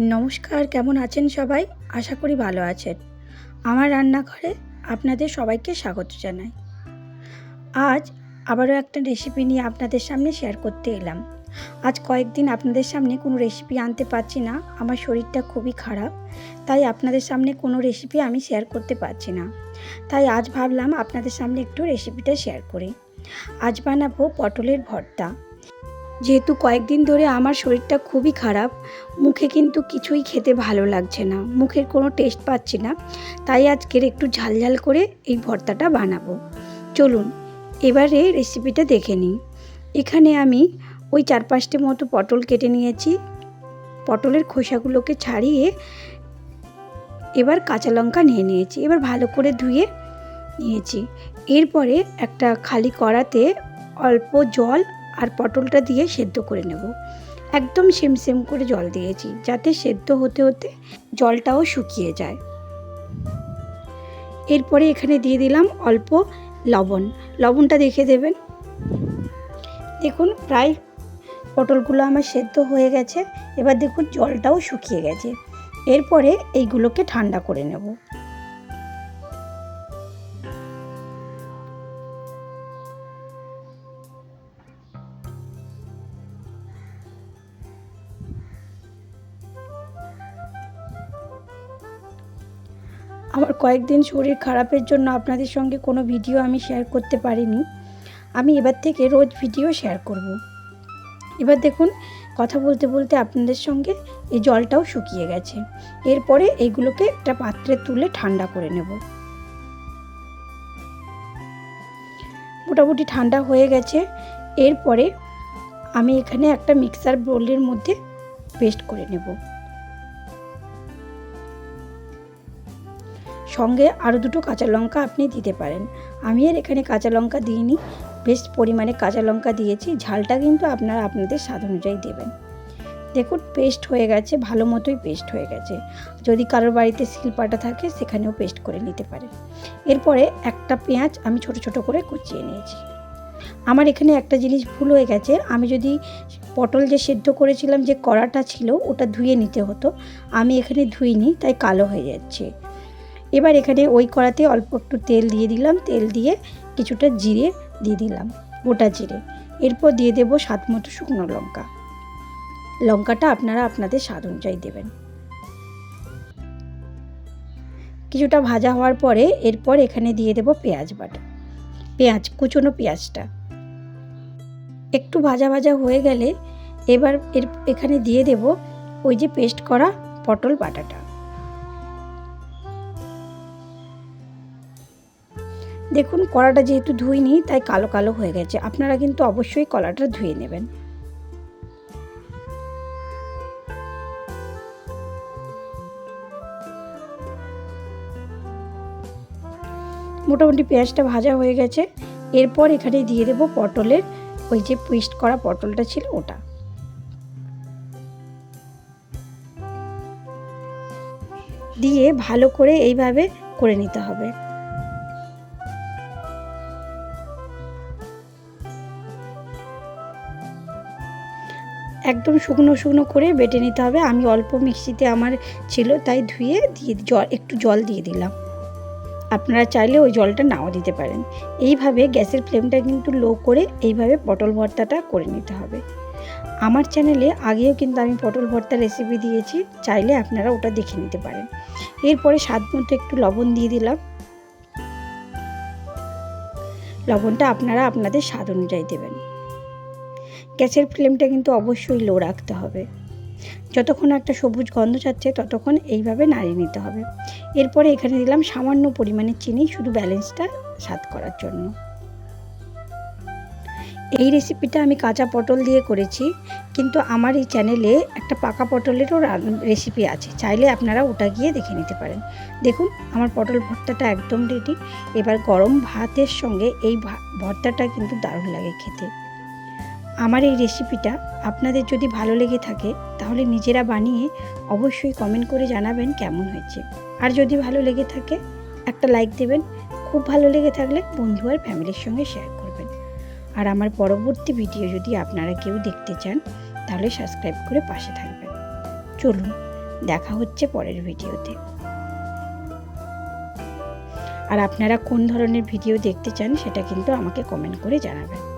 নমস্কার, কেমন আছেন সবাই? আশা করি ভালো আছেন। আমার রান্নাঘরে আপনাদের সবাইকে স্বাগত জানাই। আজ আবারও একটা রেসিপি নিয়ে আপনাদের সামনে শেয়ার করতে এলাম। আজ কয়েকদিন আপনাদের সামনে কোনো রেসিপি আনতে পারছি না, আমার শরীরটা খুবই খারাপ, তাই আপনাদের সামনে কোনো রেসিপি আমি শেয়ার করতে পারছি না। তাই আজ ভাবলাম আপনাদের সামনে একটু রেসিপিটা শেয়ার করি। আজ বানাবো পটলের ভর্তা। যেহেতু কয়েকদিন ধরে আমার শরীরটা খুবই খারাপ, মুখে কিন্তু কিছুই খেতে ভালো লাগছে না, মুখের কোনো টেস্ট পাচ্ছি না, তাই আজকের একটু ঝালঝাল করে এই ভর্তাটা বানাবো। চলুন, এবারে রেসিপিটা দেখে নিই। এখানে আমি ওই চার পাঁচটি মতো পটল কেটে নিয়েছি। পটলের খোসাগুলোকে ছাড়িয়ে এবার কাঁচা লঙ্কা নিয়ে নিয়েছি, এবার ভালো করে ধুয়ে নিয়েছি। এরপরে একটা খালি কড়াতে অল্প জল আর পটলটা দিয়ে সেদ্ধ করে নেব। একদম সেম সেম করে জল দিয়েছি, যাতে সেদ্ধ হতে হতে জলটাও শুকিয়ে যায়। এরপরে এখানে দিয়ে দিলাম অল্প লবণ। লবণটা দেখে দেবেন। দেখুন, প্রায় পটলগুলো আমার সেদ্ধ হয়ে গেছে। এবার দেখুন, জলটাও শুকিয়ে গেছে। এরপরে এইগুলোকে ঠান্ডা করে নেব। আমার কয়েকদিন শরীর খারাপের জন্য আপনাদের সঙ্গে কোনো ভিডিও আমি শেয়ার করতে পারিনি। আমি এবার থেকে রোজ ভিডিও শেয়ার করব। এবার দেখুন, কথা বলতে বলতে আপনাদের সঙ্গে এই জলটাও শুকিয়ে গেছে। এরপরে এইগুলোকে একটা পাত্রে তুলে ঠান্ডা করে নেব। মোটামুটি ঠান্ডা হয়ে গেছে। এরপরে আমি এখানে একটা মিক্সার বোলের মধ্যে পেস্ট করে নেব। সঙ্গে আরও দুটো কাঁচা লঙ্কা আপনি দিতে পারেন। আমি আর এখানে কাঁচা লঙ্কা দিইনি, বেশ পরিমাণে কাঁচা লঙ্কা দিয়েছি, ঝালটা কিন্তু আপনারা আপনাদের স্বাদ অনুযায়ী দেবেন। দেখুন পেস্ট হয়ে গেছে, ভালো মতোই পেস্ট হয়ে গেছে। যদি কারোর বাড়িতে শিলপাটা থাকে, সেখানেও পেস্ট করে নিতে পারেন। এরপরে একটা পেঁয়াজ আমি ছোট ছোট করে কুচিয়ে নিয়েছি। আমার এখানে একটা জিনিস ভুল হয়ে গেছে, আমি যদি পটল যে সেদ্ধ করেছিলাম, যে কড়াটা ছিল, ওটা ধুয়ে নিতে হতো। আমি এখানে ধুইনি, তাই কালো হয়ে যাচ্ছে। এবার এখানে ওই কড়াতে অল্প একটু তেল দিয়ে দিলাম। তেল দিয়ে কিছুটা জিরে দিয়ে দিলাম, গোটা জিরে। এরপর দিয়ে দেবো স্বাদ মতো শুকনো লঙ্কা। লঙ্কাটা আপনারা আপনাদের স্বাদ অনুযায়ী দেবেন। কিছুটা ভাজা হওয়ার পরে এরপর এখানে দিয়ে দেবো পেঁয়াজ বাটা। পেঁয়াজ, কুচনো পেঁয়াজটা। একটু ভাজা ভাজা হয়ে গেলে এবার এর, এখানে দিয়ে দেব ওই যে পেস্ট করা পটল বাটাটা। দেখুন, কড়াটা যেহেতু ধুইনি, তাই কালো কালো হয়ে গেছে। আপনারা কিন্তু অবশ্যই কলাটা ধুয়ে নেবেন। মোটামুটি পেঁয়াজটা ভাজা হয়ে গেছে। এরপর এখানে দিয়ে দেবো পটলের, ওই যে পেস্ট করা পটলটা ছিল ওটা। দিয়ে ভালো করে এইভাবে করে নিতে হবে। একদম শুকনো শুকনো করে বেটে নিতে হবে। আমি অল্প মিক্সিতে আমার ছিল, তাই ধুয়ে দিয়ে জল, একটু জল দিয়ে দিলাম। আপনারা চাইলে ওই জলটা নাও দিতে পারেন। এইভাবে গ্যাসের ফ্লেমটা কিন্তু লো করে এইভাবে পটল ভর্তাটা করে নিতে হবে। আমার চ্যানেলে আগেও কিন্তু আমি পটল ভর্তা রেসিপি দিয়েছি, চাইলে আপনারা ওটা দেখে নিতে পারেন। এরপরে স্বাদ মতো একটু লবণ দিয়ে দিলাম। লবণটা আপনারা আপনাদের স্বাদ অনুযায়ী দেবেন। গ্যাসের ফ্লেমটা কিন্তু অবশ্যই লো রাখতে হবে। যতক্ষণ একটা সবুজ গন্ধ ছাড়ছে ততক্ষণ এইভাবে নাড়িয়ে নিতে হবে। এরপরে এখানে দিলাম সামান্য পরিমাণে চিনি, শুধু ব্যালেন্সটা স্বাদ করার জন্য। এই রেসিপিটা আমি কাঁচা পটল দিয়ে করেছি, কিন্তু আমার এই চ্যানেলে একটা পাকা পটলেরও রেসিপি আছে। চাইলে আপনারা ওটা গিয়ে দেখে নিতে পারেন। দেখুন, আমার পটল ভর্তাটা একদম রেডি এবার গরম ভাতের সঙ্গে এই ভর্তাটা কিন্তু দারুণ লাগে খেতে। আমার এই রেসিপিটা আপনাদের যদি ভালো লেগে থাকে, তাহলে নিজেরা বানিয়ে অবশ্যই কমেন্ট করে জানাবেন কেমন হয়েছে। আর যদি ভালো লেগে থাকে, একটা লাইক দেবেন। খুব ভালো লেগে থাকলে বন্ধু আর ফ্যামিলির সঙ্গে শেয়ার করবেন। আর আমার পরবর্তী ভিডিও যদি আপনারা কেউ দেখতে চান, তাহলে সাবস্ক্রাইব করে পাশে থাকবেন। চলুন, দেখা হচ্ছে পরের ভিডিওতে আর আপনারা কোন ধরনের ভিডিও দেখতে চান, সেটা কিন্তু আমাকে কমেন্ট করে জানাবেন।